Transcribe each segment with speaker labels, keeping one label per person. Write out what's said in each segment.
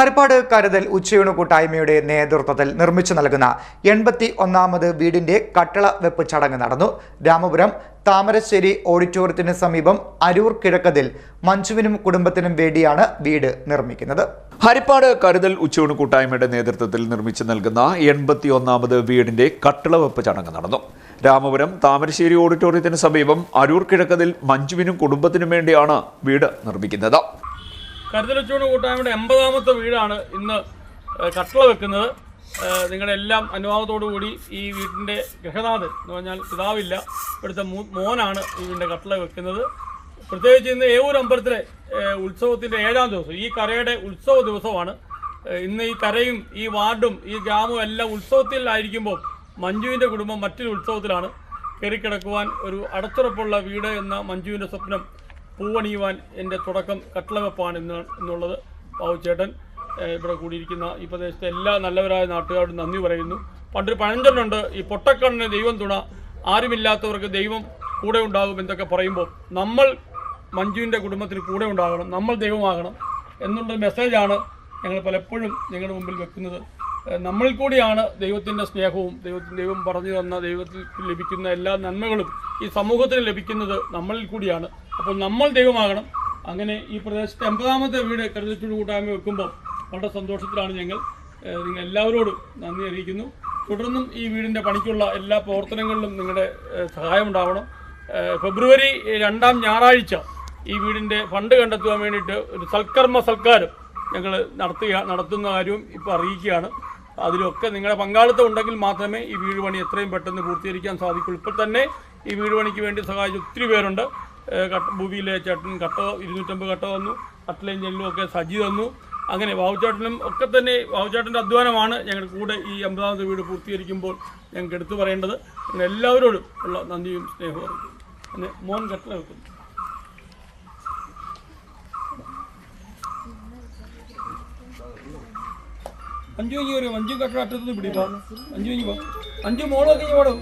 Speaker 1: ഹരിപ്പാട് കരുതൽ ഉച്ചയൂണ് കൂട്ടായ്മയുടെ നേതൃത്വത്തിൽ നിർമ്മിച്ചു നൽകുന്ന എൺപത്തി ഒന്നാമത് വീടിന്റെ കട്ടള വെപ്പ് ചടങ്ങ് നടന്നു. രാമപുരം താമരശ്ശേരി ഓഡിറ്റോറിയത്തിന് സമീപം അരൂർ കിഴക്കതിൽ മഞ്ജുവിനും കുടുംബത്തിനും വേണ്ടിയാണ് വീട് നിർമ്മിക്കുന്നത്.
Speaker 2: ഹരിപ്പാട് കരുതൽ ഉച്ചയൂണ് കൂട്ടായ്മയുടെ നേതൃത്വത്തിൽ നിർമ്മിച്ചു നൽകുന്ന എൺപത്തി ഒന്നാമത് വീടിന്റെ കട്ടിളവെപ്പ് ചടങ്ങ് നടന്നു. രാമപുരം താമരശ്ശേരി ഓഡിറ്റോറിയത്തിന് സമീപം അരൂർ കിഴക്കതിൽ മഞ്ജുവിനും കുടുംബത്തിനും വേണ്ടിയാണ് വീട് നിർമ്മിക്കുന്നത്.
Speaker 3: കരുതലച്ചൂട് കൂട്ടായ്മയുടെ എൺപതാമത്തെ വീടാണ് ഇന്ന് കട്ടള വെക്കുന്നത്. നിങ്ങളുടെ എല്ലാം കൂടി ഈ വീടിന്റെ ഗൃഹനാഥൻ എന്ന് പറഞ്ഞാൽ പിതാവില്ല. ഇവിടുത്തെ മോനാണ് ഈ വീടിന്റെ കട്ടള വെക്കുന്നത്. പ്രത്യേകിച്ച് ഇന്ന് ഏവൂർ അമ്പലത്തിലെ ഉത്സവത്തിന്റെ ഏഴാം ദിവസം ഈ കരയുടെ ഉത്സവ ദിവസമാണ്. ഇന്ന് ഈ കരയും ഈ വാർഡും ഈ ഗ്രാമവും എല്ലാം ഉത്സവത്തിലായിരിക്കുമ്പോൾ മഞ്ജുവിന്റെ കുടുംബം മറ്റൊരു ഉത്സവത്തിലാണ്. കയറിക്കിടക്കുവാൻ ഒരു അടച്ചുറപ്പുള്ള വീട് എന്ന മഞ്ജുവിന്റെ സ്വപ്നം പൂവണിയുവാൻ എന്റെ തുടക്കം കട്ടളവെപ്പാണ് എന്നുള്ളത് ബാബുചേട്ടൻ ഇവിടെ കൂടിയിരിക്കുന്ന ഈ പ്രദേശത്തെ എല്ലാ നല്ലവരായ നാട്ടുകാരോട് നന്ദി പറയുന്നു. പണ്ടൊരു പഴഞ്ചൊല്ലുണ്ട് ഈ പൊട്ടക്കണ്ണിന് ദൈവം തുണ ആരുമില്ലാത്തവർക്ക് ദൈവം കൂടെ ഉണ്ടാകും എന്നൊക്കെ പറയുമ്പോൾ നമ്മൾ മഞ്ജുവിന്റെ കുടുംബത്തിന് കൂടെ ഉണ്ടാകണം നമ്മൾ ദൈവമാകണം എന്നുള്ള മെസ്സേജാണ് ഞങ്ങൾ പലപ്പോഴും ഞങ്ങളുടെ മുമ്പിൽ വെക്കുന്നത്. നമ്മളിൽ കൂടിയാണ് ദൈവത്തിന്റെ സ്നേഹവും ദൈവത്തിന് ദൈവം പറഞ്ഞു തന്ന ദൈവത്തിൽ ലഭിക്കുന്ന എല്ലാ നന്മകളും ഈ സമൂഹത്തിന് ലഭിക്കുന്നത് നമ്മളിൽ കൂടിയാണ്. അപ്പോൾ നമ്മൾ ദൈവമാകണം. അങ്ങനെ ഈ പ്രദേശത്തെ എൺപതാമത്തെ വീട് കരുതച്ചൂട് കൂട്ടായ്മ വെക്കുമ്പോൾ വളരെ സന്തോഷത്തിലാണ് ഞങ്ങൾ. നിങ്ങൾ എല്ലാവരോടും നന്ദി അറിയിക്കുന്നു. തുടർന്നും ഈ വീടിന്റെ പണിക്കുള്ള എല്ലാ പ്രവർത്തനങ്ങളിലും നിങ്ങളുടെ ഏഹ് സഹായം ഉണ്ടാവണം. ഏഹ് ഫെബ്രുവരി രണ്ടാം ഞായറാഴ്ച ഈ വീടിന്റെ ഫണ്ട് കണ്ടെത്തുവാൻ വേണ്ടിയിട്ട് ഒരു സൽക്കർമ്മ സൽക്കാരം ഞങ്ങൾ നടത്തുക നടത്തുന്ന കാര്യവും ഇപ്പോൾ അറിയിക്കുകയാണ്. അതിലൊക്കെ നിങ്ങളുടെ പങ്കാളിത്തം ഉണ്ടെങ്കിൽ മാത്രമേ ഈ വീട് പണി എത്രയും പെട്ടെന്ന് പൂർത്തീകരിക്കാൻ സാധിക്കൂ ഇപ്പോൾ തന്നെ ഈ വീട് പണിക്ക് വേണ്ടി സഹായിച്ച ഒത്തിരി പേരുണ്ട്. ഭൂമിയിലെ ചേട്ടൻ കട്ട ഇരുന്നൂറ്റമ്പത് കട്ട തന്നു. കട്ടലയും ജെല്ലും ഒക്കെ സജി തന്നു. അങ്ങനെ ബാബുചേട്ടനും ഒക്കെ തന്നെ ബാബുചേട്ടന്റെ അധ്വാനമാണ് ഞങ്ങളുടെ കൂടെ ഈ അമ്പതാമത് വീട് പൂർത്തീകരിക്കുമ്പോൾ ഞങ്ങൾക്ക് എടുത്തു പറയേണ്ടത്. എല്ലാവരോടും ഉള്ള നന്ദിയും സ്നേഹവും അറിയിക്കുന്നു. പിന്നെ മോൻ കട്ടല വെക്കുന്നു. അഞ്ചു കഴിഞ്ഞ് വരും. അഞ്ചു കട്ട അറ്റത്തുനിന്ന് പിടിപ്പോ അഞ്ചു കഴിഞ്ഞ് പോ. അഞ്ചു മോളൊക്കെ ഇങ്ങ് പോടും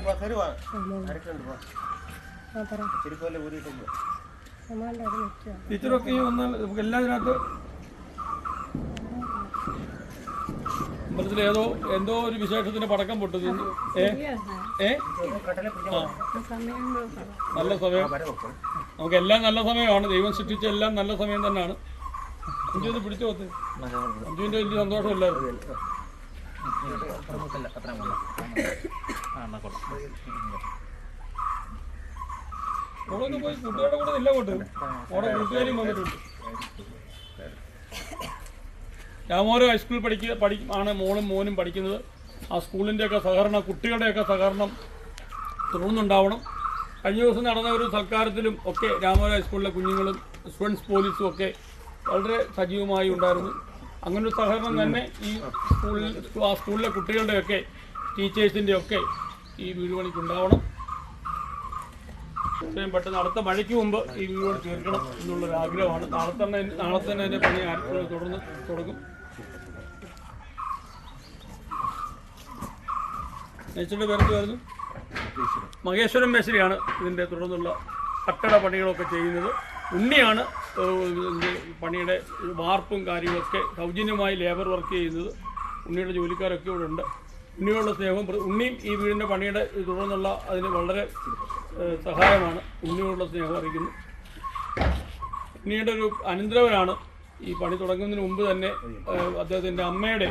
Speaker 3: ടീച്ചറൊക്കെ ഇങ്ങ് വന്നാൽ നമുക്ക് എല്ലാം ഇതിനകത്ത് അമ്പലത്തിൽ ഏതോ എന്തോ ഒരു വിശേഷത്തിന് പടക്കം പൊട്ടുന്നു. ഏ? ഏ? നല്ല സമയം. നമുക്ക് എല്ലാം നല്ല സമയമാണ്. ദൈവം സൃഷ്ടിച്ച എല്ലാം നല്ല സമയം തന്നെയാണ്. അഞ്ചു ഒന്ന് പിടിച്ചു പോത്ത് അഞ്ചുവിന്റെ വലിയ സന്തോഷമില്ലായിരുന്നു. ഓടെ കൂട്ടുകാരും വന്നിട്ടുണ്ട്. ഹൈസ്കൂളിൽ പഠിക്കുക പഠി ആണ് മോളും മോനും പഠിക്കുന്നത്. ആ സ്കൂളിന്റെയൊക്കെ സഹകരണം കുട്ടികളുടെയൊക്കെ സഹകരണം തുടർന്നുണ്ടാവണം കഴിഞ്ഞ ദിവസം നടന്ന ഒരു സൽക്കാരത്തിലും ഒക്കെ രാമോര ഹൈസ്കൂളിലെ കുഞ്ഞുങ്ങളും സ്റ്റുഡൻസ് പോലീസും ഒക്കെ വളരെ സജീവമായി ഉണ്ടായിരുന്നു. അങ്ങനൊരു സഹകരണം തന്നെ ഈ സ്കൂളിൽ ആ സ്കൂളിലെ കുട്ടികളുടെയൊക്കെ ടീച്ചേഴ്സിന്റെയൊക്കെ ഈ വീടുപണിക്ക് ഉണ്ടാവണം എത്രയും പെട്ടെന്ന് അടുത്ത മഴയ്ക്ക് മുമ്പ് ഈ വീട് തീർക്കണം എന്നുള്ളൊരു ആഗ്രഹമാണ്. നാളെ തന്നെ നാളെ തന്നെ അതിന്റെ പണി തുടർന്ന് തുടങ്ങും. നേച്ചറിന്റെ പേരെന്തുമായിരുന്നു മഹേശ്വരം മേശ്വരിയാണ് ഇതിന്റെ തുടർന്നുള്ള കട്ടട പണികളൊക്കെ ചെയ്യുന്നത്. ഉണ്ണിയാണ് പണിയുടെ വാർപ്പും കാര്യങ്ങളൊക്കെ സൗജന്യമായി ലേബർ വർക്ക് ചെയ്യുന്നത്. ഉണ്ണിയുടെ ജോലിക്കാരൊക്കെ ഇവിടെ ഉണ്ട്. ഉണ്ണിയോടുള്ള സ്നേഹവും ഉണ്ണിയും ഈ വീടിന്റെ പണിയുടെ തുടർന്നുള്ള അതിന് വളരെ സഹായമാണ് ഉണ്ണിയോടുള്ള സ്നേഹം അറിയിക്കുന്നു. ഉണ്ണിയുടെ ഒരു അനന്തരവനാണ് ഈ പണി തുടങ്ങുന്നതിന് മുമ്പ് തന്നെ അദ്ദേഹത്തിന്റെ അമ്മയുടെ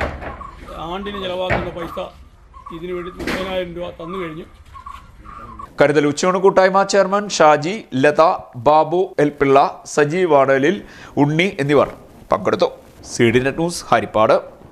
Speaker 3: ആണ്ടിന് ചിലവാക്കുന്ന പൈസ ഇതിനു വേണ്ടി മുപ്പതിനായിരം രൂപ തന്നു കഴിഞ്ഞു.
Speaker 2: കരുതൽ ഉച്ചയൂണ് കൂട്ടായ്മ ചെയർമാൻ ഷാജി ലത ബാബു എൽ പിള്ള സജീവ് വാടലിൽ ഉണ്ണി എന്നിവർ പങ്കെടുത്തു. C D net news Haripad.